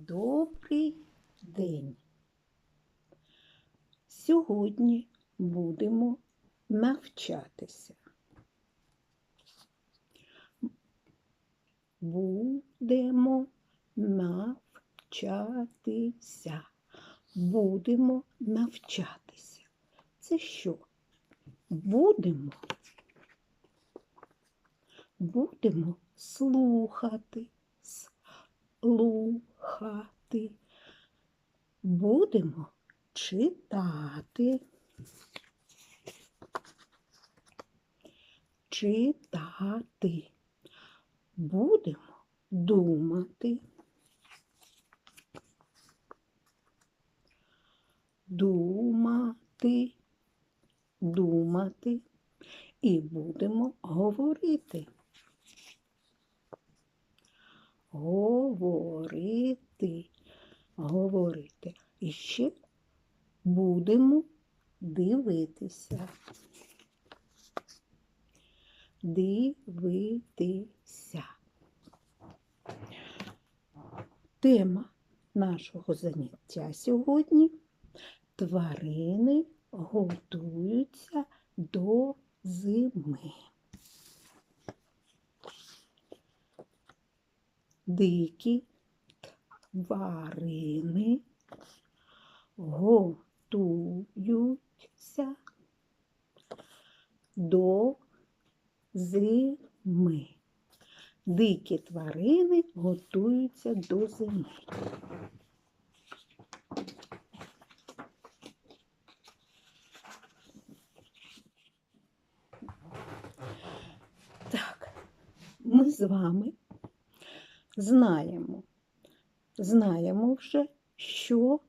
Добрий день. Сьогодні будемо навчатися. Будемо навчатися. Будемо навчатися. Це що? Будемо. Будемо слухати, слухати. Будемо читати. Читати. Будемо думати. Думати, думати і будемо говорити. Говорити, говорити. Говорити. І ще будемо дивитися. Дивитися. Тема нашого заняття сьогодні тварини готуються до зими. Дикі тварини готуються до зими. Дикі тварини готуються до зими. Так, ми з вами знаємо, знаємо вже, що,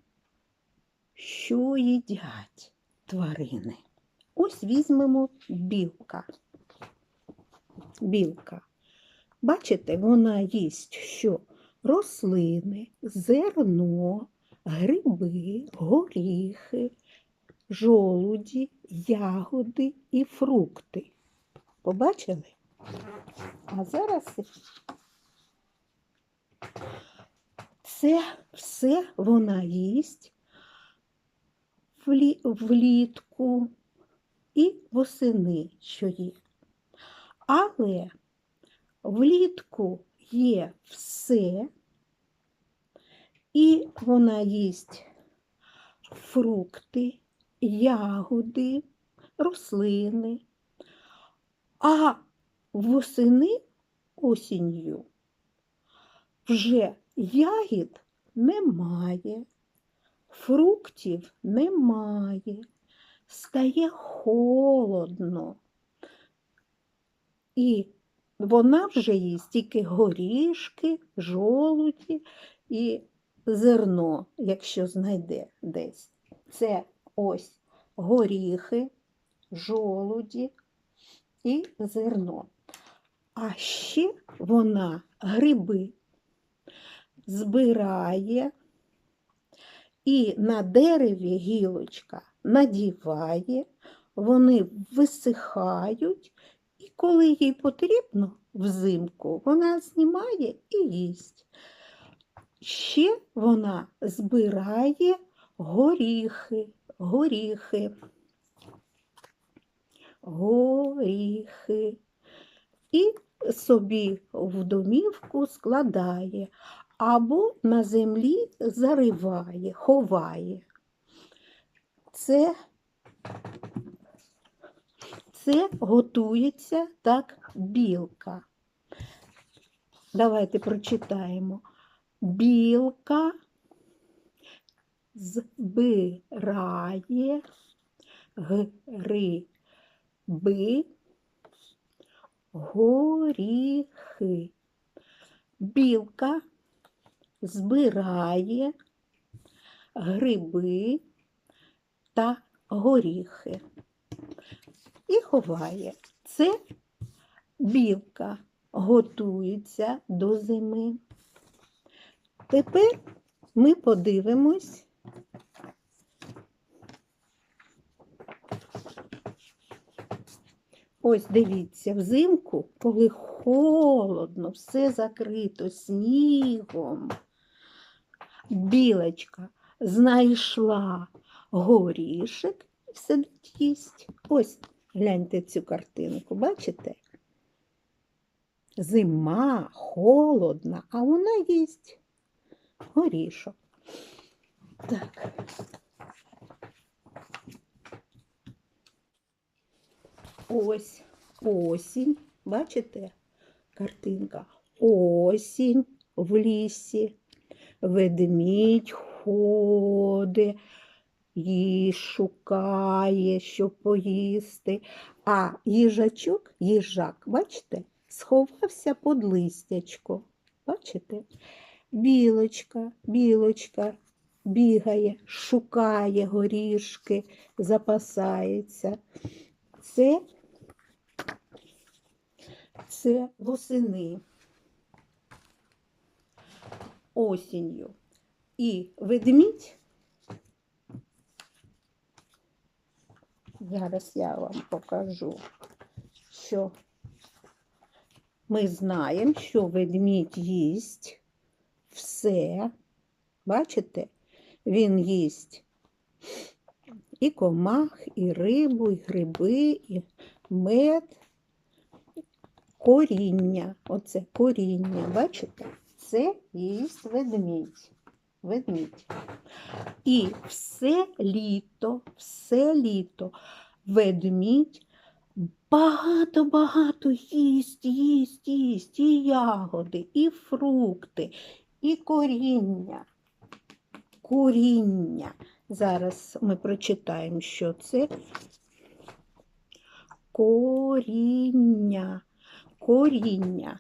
що їдять тварини. Ось візьмемо білка. Білка. Бачите, вона їсть що? Рослини, зерно, гриби, горіхи, жолуді, ягоди і фрукти. Побачили? А зараз це все вона їсть влі- влітку і восени, що є. Але влітку є все, і вона їсть фрукти, ягоди, рослини. А восени осінню вже ягід немає, фруктів немає, стає холодно. І вона вже їсть тільки горішки, жолуді і зерно, якщо знайде десь. Це ось горіхи, жолуді і зерно. А ще вона гриби збирає і на дереві гілочка надіває, вони висихають, і коли їй потрібно взимку, вона знімає і їсть. Ще вона збирає горіхи, горіхи, горіхи і собі в домівку складає або на землі зариває, ховає. Це, це готується так білка. Давайте прочитаємо. Білка збирає гриби, горіхи. Білка збирає гриби та горіхи і ховає. Це білка готується до зими. Тепер ми подивимось. Ось дивіться, взимку, коли холодно, все закрито снігом, білочка знайшла горішек і сидить їсть. Ось гляньте цю картинку, бачите? Зима, холодна, а вона їсть горішок. Так. Ось осінь, бачите? Картинка. Осінь в лісі. Ведмідь ходить, їж шукає, що поїсти. А їжачок, їжак, бачите, сховався під листячко. Бачите? Білочка, білочка бігає, шукає горішки, запасається. Це, це восени осінню. І ведмідь, зараз я вам покажу, що ми знаємо, що ведмідь їсть все. Бачите? Він їсть і комах, і рибу, і гриби, і мед, коріння. Оце коріння, бачите? Це їсть ведмідь. Ведмідь. І все літо, все літо ведмідь багато-багато їсть, їсть, їсть, і ягоди, і фрукти, і коріння. Коріння. Зараз ми прочитаємо, що це коріння. Коріння.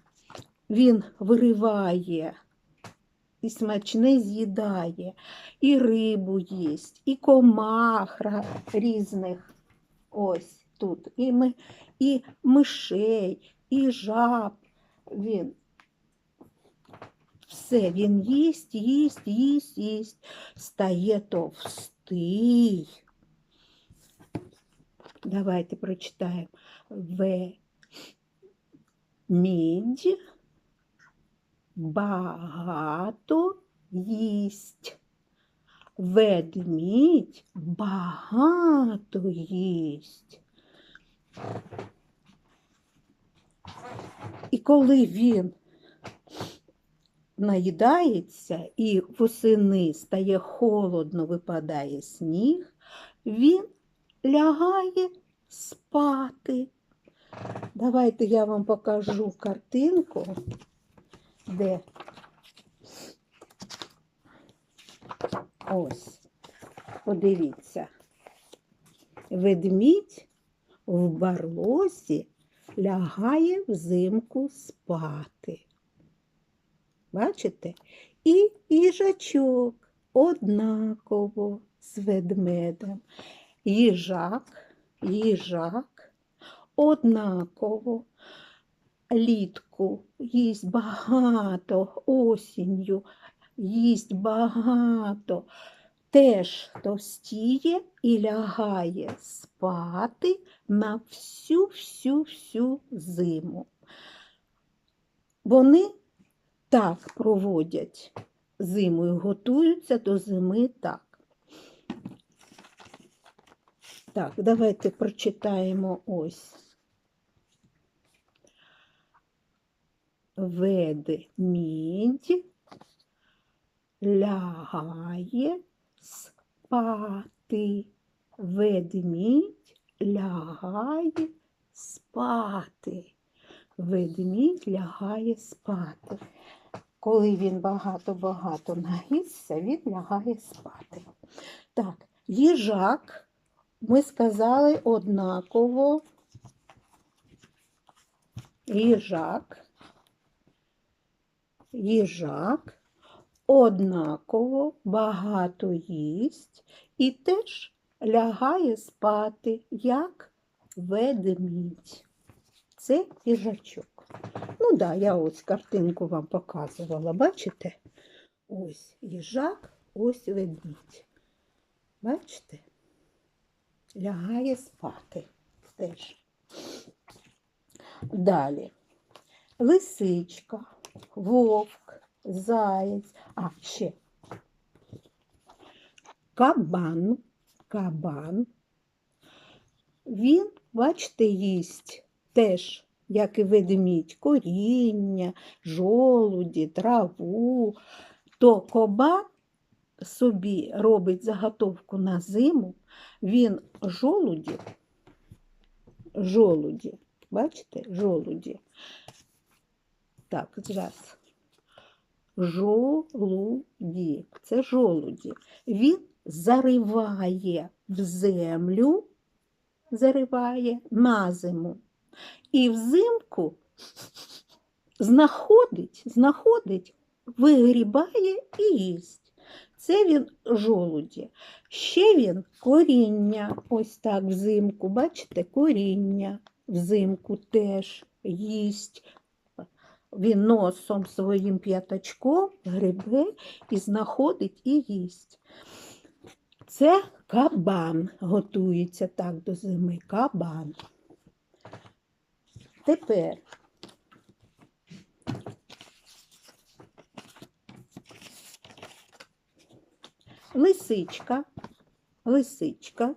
Він вириває і смачне з'їдає, і рибу їсть, і комах різних. Ось тут. І, ми, і мишей, і жаб. Він все, він їсть, їсть, їсть, їсть, стає товстий. Давайте прочитаємо. В мідь багато їсть. Ведмідь багато їсть. І коли він наїдається і восени стає холодно, випадає сніг, він лягає спати. Давайте я вам покажу картинку, де ось, подивіться, ведмідь в барлозі лягає взимку спати. Бачите? І їжачок однаково з ведмедем. Їжак, їжак однаково. Літку їсть багато, осінню їсть багато, теж товстіє і лягає спати на всю-всю-всю зиму. Вони так проводять зиму і готуються до зими так. Так, давайте прочитаємо ось. Ведмідь лягає спати. Ведмідь лягає спати. Ведмідь лягає спати. Коли він багато-багато наїсться, він лягає спати. Так, їжак, ми сказали однаково. Їжак, їжак однаково багато їсть і теж лягає спати, як ведмідь. Це їжачок. Ну да, я ось картинку вам показувала, бачите? Ось їжак, ось ведмідь. Бачите? Лягає спати теж. Далі. Лисичка, вовк, заєць, а ще кабан, кабан. Він, бачите, їсть теж, як і ведмідь, коріння, жолуді, траву. То кабан собі робить заготовку на зиму, він жолуді, жолуді, бачите, жолуді. Так, зараз. Жолуді. Це жолуді. Він зариває в землю, зариває на зиму. І взимку знаходить, знаходить, вигрібає і їсть. Це він жолуді. Ще він коріння, ось так взимку, бачите, коріння взимку теж їсть. Він носом своїм п'ятачком грибе і знаходить і їсть. Це кабан готується так до зими. Кабан. Тепер лисичка, лисичка,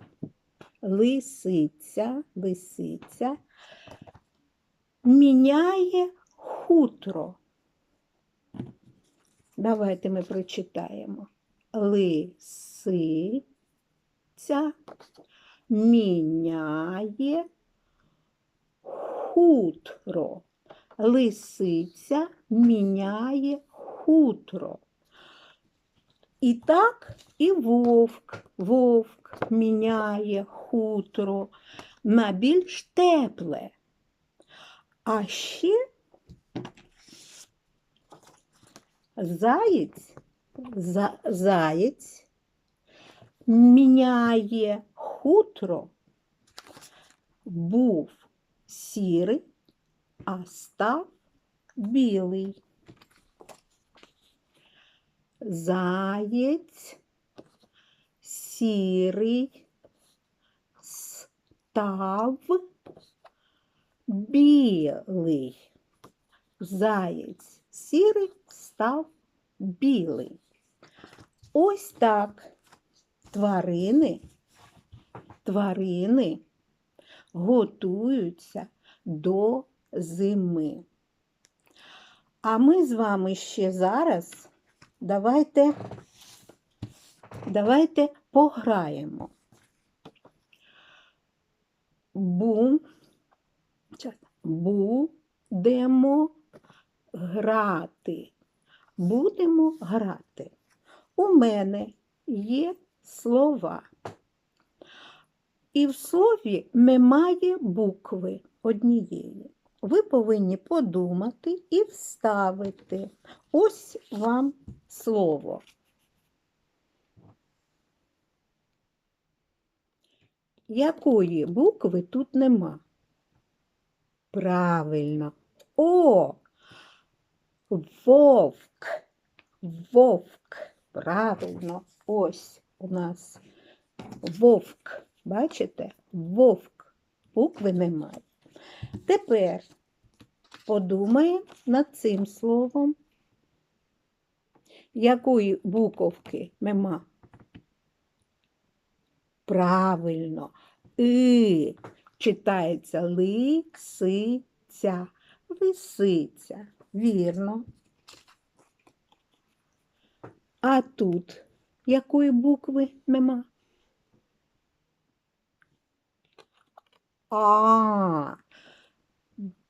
лисиця, лисиця міняє хутро. Давайте ми прочитаємо. Лисиця міняє хутро. Лисиця міняє хутро. І так і вовк. Вовк міняє хутро на більш тепле. А ще заєць, за, заєць міняє хутро, був сірий, а став білий. Заєць сірий став білий. Заєць сірий став білий. Ось так тварини, тварини готуються до зими. А ми з вами ще зараз давайте, давайте пограємо. Бум, будемо грати. Будемо грати. У мене є слова. І в слові немає букви однієї. Ви повинні подумати і вставити. Ось вам слово. Якої букви тут нема? Правильно. О! Вовк. Вовк. Правильно. Ось у нас вовк. Бачите? Вовк. Букви немає. Тепер подумаємо над цим словом. Якої буковки нема? Правильно. И читається лисиця. Лисиця. Вірно. А тут якої букви нема? А.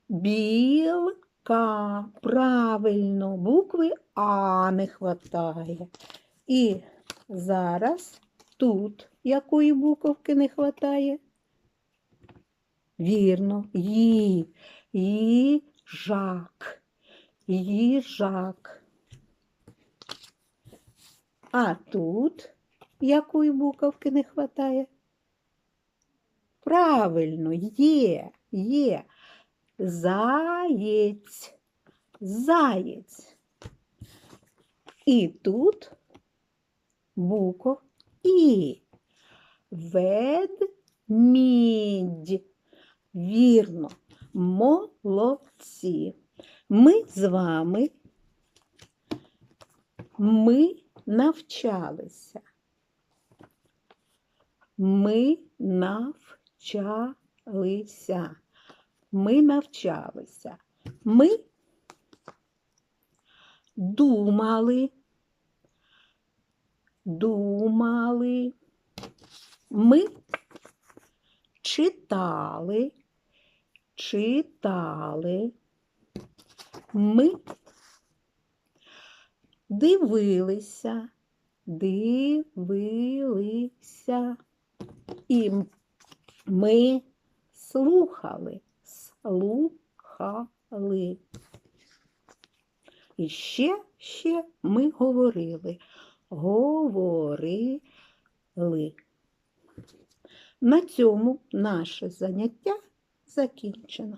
Білка. Правильно, букви А не хватає. І зараз тут якої буковки не хватає? Вірно, Ї. Їжак. Їжак. А тут якої буковки не хватає? Правильно, є, є. Заєць. Заєць. І тут буква І. Ведмідь. Вірно, молодці. Ми з вами ми навчалися Ми навчалися. Ми навчалися. Ми думали, думали. Ми читали, читали. Ми дивилися, дивилися. І ми слухали, слухали. І ще, ще ми говорили, говорили. На цьому наше заняття закінчено.